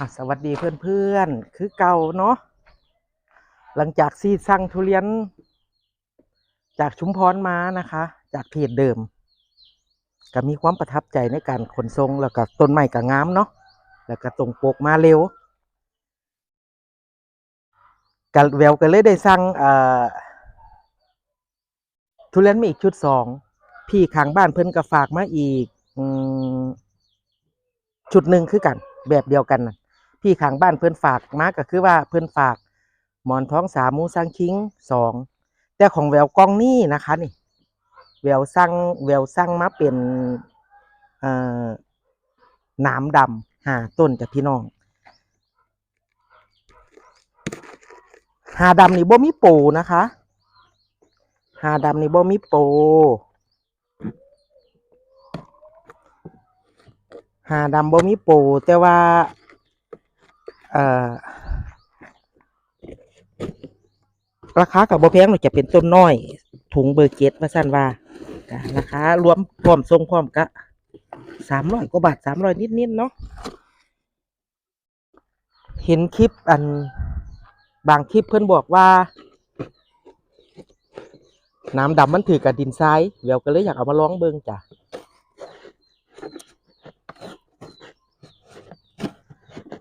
อะสวัสดีเพื่อนๆ คือเก่าเนาะหลังจากซีสั่งทุเรียน จากชุมพรมานะคะ จากเพจเดิม ก็มีความประทับใจในการขนส่งแล้วก็ต้นไม้ก็งามเนาะแล้วก็ตรงปกมาเร็วกัแววก็เลยได้สั่งทุเรียนมาอีกชุดสองพี่ข้างบ้านเพิ่นก็ฝากมาอีกอชุดหนึ่งคือกัน แบบเดียวกันนะ พี่ข้างบ้านเพิ่อนฝากมาก็คือว่าเพิ่อนฝาก หมอนท้องสามมูสังคิงสองแต่ของแววกล้องนี่นะคะนี่แววสั่งแววสั่งมาเป็นเอ่อนามดำหาต้นจ้ะพี่น้องหาดำนี่บ่มีโปนะคะหาดำนี่บ่มีโปหาดำบ่มีโปแต่ว่า ราคากับบ่แพงหรอกจะเป็นต้นน้อย ถุงเบอร์เจ็ดว่าสั้นว่าราคารวมพร้อมทรงพร้อมกะสามร้อยกว่าบาทสามร้อยนิดๆเนาะเห็นคลิปอันบางคลิปเพื่อนบอกว่า น้ำดำมันถือกับดินทรายเดี๋ยวก็เลยอยากเอามาลองเบิ่งจ้ะ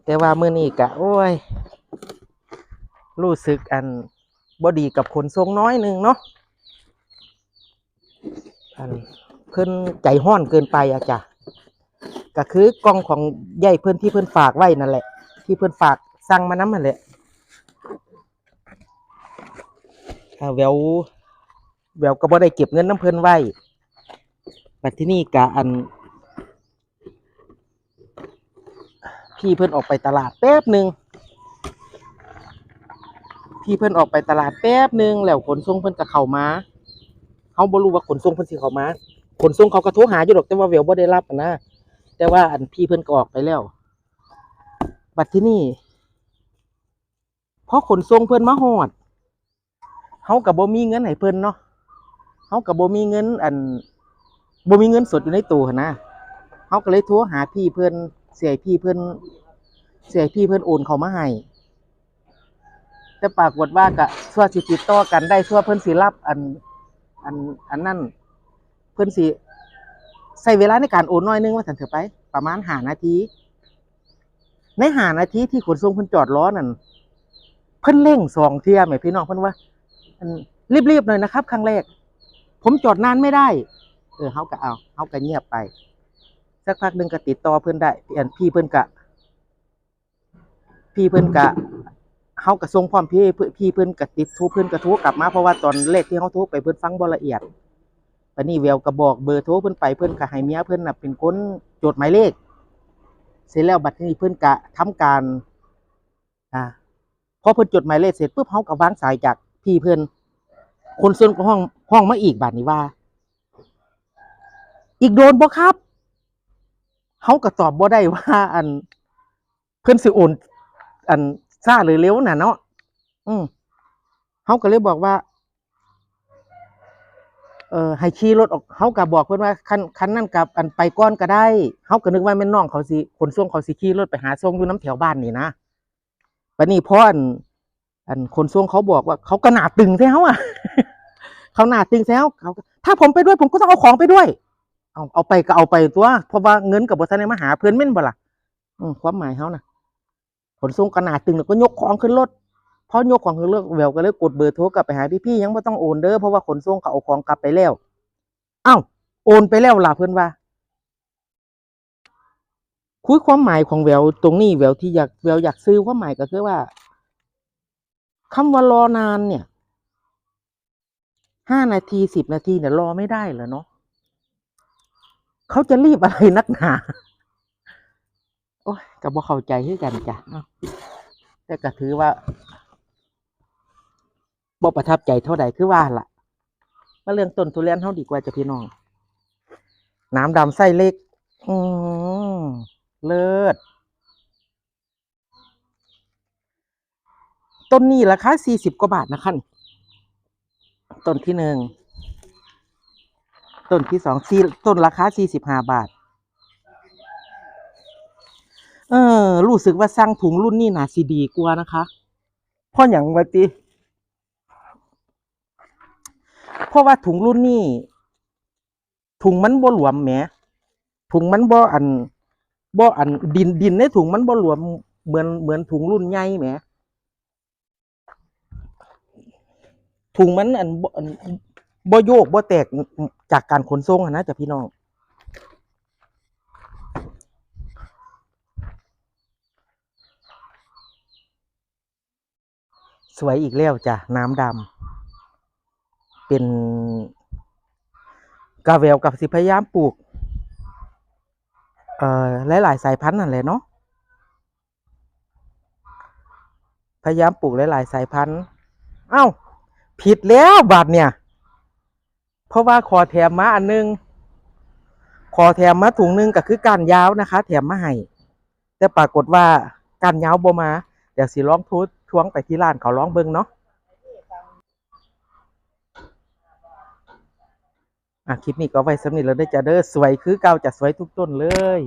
แต่ว่ามื้อนี้กะโอ้ย รู้สึกอันบ่ดีกับขนทรงน้อยหนึ่งเนาะอันเพิ่นใจห้อนเกินไปอะจ้ะก็คือกล้องของใหญ่เพิ่นที่เพิ่นฝากไว้นั่นแหละ ที่เพิ่นฝากสั่งมาน้ำนั่นแหละแววแววก็บ่ได้เก็บเงินน้ำเพิ่นไว้บัดที่นี่กะอัน พี่เพิ่อนออกไปตลาดแป๊บหนึ่งพี่เพิ่อนออกไปตลาดแป๊บหนึ่งแล้วขนส่งเพิ่อนก็เขามาเขาบ่รู้ว่าขนส่งเพิ่อนสิเขามาขนส่งเขาก็โทรหาอยู่ดอกแต่ว่าเวลบ่ได้รับนะแต่ว่าอันพี่เพิ่อนก็ออกไปแล้ว บัดที่นี่พอขนส่งเพิ่อนมาฮอดเฮาก็บ่มีเงินให้เพิ่อนเนาะเฮาก็บ่มีเงิน อันบ่มีเงินสดอยู่ในตู้นะเฮาก็เลยโทรหาพี่เพิ่อน เสียพี่เพิ่อนเสียพี่เพิ่อนโอนเขามาให้แต่ปากฏว่าก็ชั่วสิติดต่อกันได้ชั่วเพิ่อนสิรับอันอันอันนั้นเพิ่อนสิใช้เวลาในการโอนน้อยนึงว่าซั่นเถอะไป ประมาณ5นาทีใน5นาทีที่ขนส่งเพิ่นจอดรอนั่นเพิ่นเร่งสองเที่ยแหมพี่น้องเพิ่นว่าอันรีบๆหน่อยนะครับ ครั้งแรก ผมจอดนานไม่ได้ เออเฮาก็เอาเฮาก็เงียบไป สักพักหนึ่งก็ติดต่อเพิ่อนได้อันพี่เพิ่อนก็พี่เพิ่อนก็เฮาก็ส่งพร้อมพี่เพิ่นพี่เพิ่อนก็ติดทรเพิ่อนก็โทรกลับมาเพราะว่าตอนแรกที่เฮาทรไปเพิ่อนฟังบ่ละเอียดบัดนี้แววก็บอกเบอร์โทรเพิ่อนไปเพิ่อนก็ให้เมียเพิ่อนน่ะเป็นคนจดหมายเลข เสร็จแล้วบัดนี้เพิ่อนก็ทำการอ่าพอเพิ่อนจดหมายเลขเสร็จปุ๊บเฮาก็วางสายจากพี่เพิ่อนคนส่วนของห้องห้องมาอีกบัดนี้ว่า อีกโดนบ่ครับ เฮาก็ตอบบ่ได้ว่าอัน เพิ่อนสิโอนอันซ่าหรือเร็วน่ะเนาะอืมเขาก็เลยบอกว่า เออให้ขี่รถออกเขาก็บอกเพื่อนว่าคันคันนั่นกับอันไปก้อนก็ได้เขาก็นึกว่าแม่นน้องเขาสิขนส่งเขาสิขี่รถไปหาส่งอยู่น้ำแถวบ้านนี่นะบัดนี้พออัน อันขนส่งเขาบอกว่า เขาก็หนาตึงแซวอะ เขาหนาตึงแซวเขาถ้าผมไปด้วยผมก็ต้องเอาของไปด้วย เอาเอาไปก็เอาไปตัว เพราะว่าเงินกับบริษัทในมหาเพื่อนแม่นบ่ล่ะความหมายเขานะขนส่งขนาดตึงแล้วก็ยกของขึ้นรถพอยกของขึ้นรถแววก็เลยกดเบอร์โทรกลับไปหาพี่ๆยังไม่ต้องโอนเด้อเพราะว่าขนส่งเขาเอาของกลับไปแล้วอ้าวโอนไปแล้วล่ะเพื่อนว่า คุยความหมายของแววตรงนี้แววที่อยากแววอยากซื้อความหมายก็คือว่าคำว่ารอนานเนี่ยห้านาทีสิบนาทีเนี่ยรอไม่ได้เหรอเนาะ เขาจะรีบอะไรนักหนา โอ้ยก็บ่เข้าใจคือกันจ้ะแต่ก็ถือว่าบ่ประทับใจเท่าใดคือว่าล่ะมาเรื่องต้นทุเรียนเฮาดีกว่าจะพี่น้อง น้ำดำไส้เล็ก อืมเลิศต้นนี้ราคาสี่สิบกว่าบาทนะคะนี่ต้นที่หนึ่ง ต้นที่สองสี่ต้นราคาสี่สิบห้าบาท เออ รู้สึกว่าสร้างถุงรุ่นนี้น่าสิดีกว่านะคะเพราะอย่างว่าติเพราะว่าถุงรุ่นนี้ถุงมันบ่หลวมแหมถุงมันบ่อันบ่อันดินดินในถุงมันบ่หลวมเหมือนเหมือนถุงรุ่นใหญ่แหมถุงมันอัน บ่อันบ่โยกบ่แตกจากการขนส่งนะจ้ะพี่น้องสวยอีกแล้วจ้ะน้ำดำเป็นกาเวลกับสิพยายามปลูก เอ่อหลาย ๆ สายพันธุ์นั่นแหละเนาะพยายามปลูกหลาย ๆ สายพันธุ์ เอ้า ผิดแล้วบาทเนี่ย เพราะว่าขอแถมมาอันหนึง ขอแถมมาถุงหนึงก็คือการยาวนะคะ แถมมาให้แต่ปรากฏว่าการยาวบ่มาเดี๋ยวสิร้องทุทวงไปที่ร้านเขาร้องเบิ้งเนาะอะคลิปนี้ก็ไว้สำนิทแล้วได้จะเด้อสวยคือเก่าจะสวยทุกต้นเลย